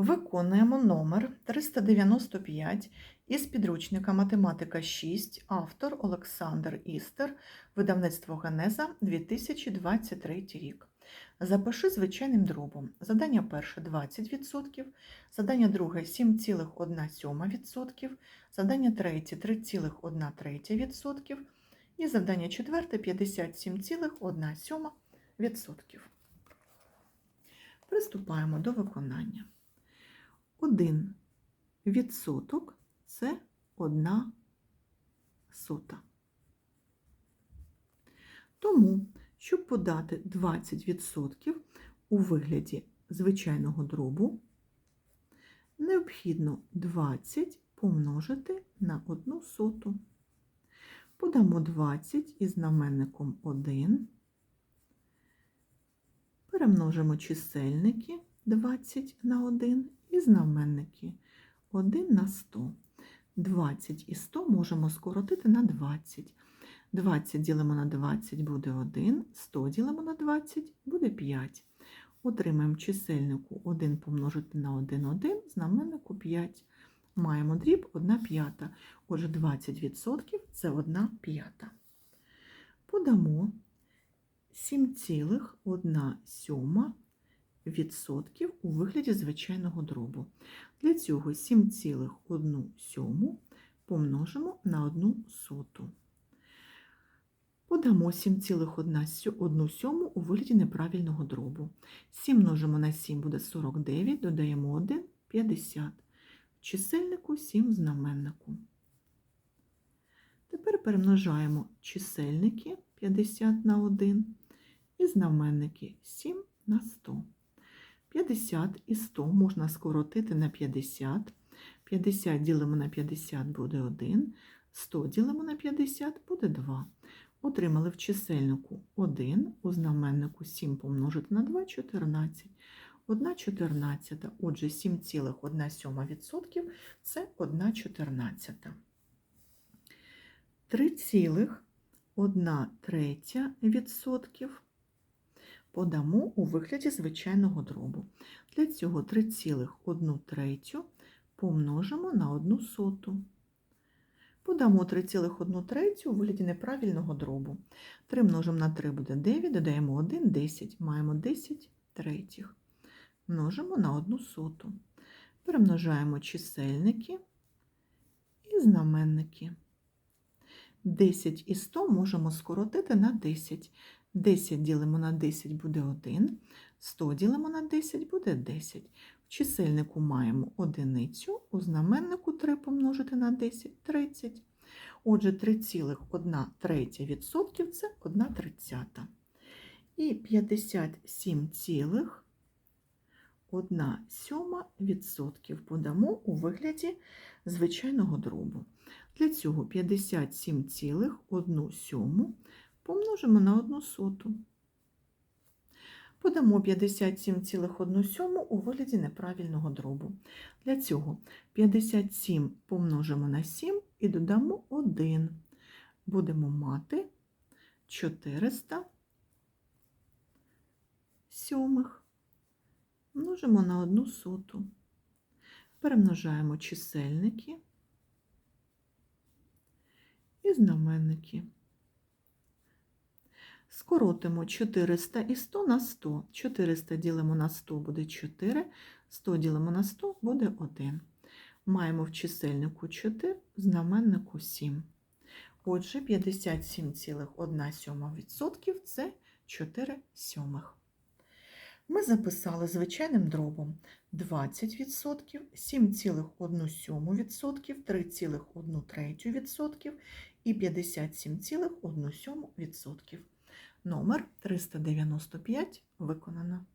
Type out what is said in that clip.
Виконуємо номер 395 із підручника Математика 6, автор Олександр Істер, видавництво Генеза 2023 рік. Запиши звичайним дробом. Задання перше 20%, задання друге 7,1%, задання третє 3,1%, і завдання четверте 57,1%. Приступаємо до виконання. Один відсоток це одна сота. Тому, щоб подати 20% у вигляді звичайного дробу, необхідно 20 помножити на одну соту. Подамо 20 із знаменником 1. Перемножимо чисельники 20 на 1 і знаменники 1 на 100. 20 і 100 можемо скоротити на 20. 20 ділимо на 20 буде 1, 100 ділимо на 20 буде 5. Отримаємо чисельнику 1 помножити на 1, 1, знаменнику 5. Маємо дріб 1 п'ята. Отже, 20% це 1 п'ята. Подамо 7,1 сьома у вигляді звичайного дробу. Для цього 7,1 сьому помножимо на 1 соту. Подамо 7,1 сьому у вигляді неправильного дробу. 7 множимо на 7 буде 49, додаємо 1 – 50. В чисельнику 7 в знаменнику. Тепер перемножаємо чисельники 50 на 1 і знаменники 7 на 100. 50 і 100 можна скоротити на 50. 50 ділимо на 50 буде 1, 100 ділимо на 50 буде 2. Отримали в чисельнику 1, у знаменнику 7 помножити на 2 – 14. 1 14, отже 7,1% це 1 14. 3,1 третя відсотків подамо у вигляді звичайного дробу. Для цього 3,1 третю помножимо на 1 соту. Подамо 3,1 третю у вигляді неправильного дробу. 3 множимо на 3 буде 9, додаємо 1, 10, маємо 10 третіх. Множимо на 1 соту. Перемножаємо чисельники і знаменники. 10 і 100 можемо скоротити на 10. 10 ділимо на 10 буде 1, 100 ділимо на 10 буде 10. В чисельнику маємо одиницю, у знаменнику 3 помножити на 10 30. Отже, 3,1 третя відсотків це 1 тридцята. І 57,1 сьома відсотків подамо у вигляді звичайного дробу. Для цього 57,1 сьому помножимо на 1 соту. Подамо 57,1 сьому у вигляді неправильного дробу. Для цього 57 помножимо на 7 і додамо 1. Будемо мати 400 сьомих. Множимо на 1 соту. Перемножаємо чисельники і знаменники. Скоротимо 400 і 100 на 100. 400 ділимо на 100 буде 4, 100 ділимо на 100 буде 1. Маємо в чисельнику 4, в знаменнику 7. Отже, 57,1% це 4 сьомих. Ми записали звичайним дробом 20%, 7,1%, 3,1% і 57,1%. Номер 395 виконано.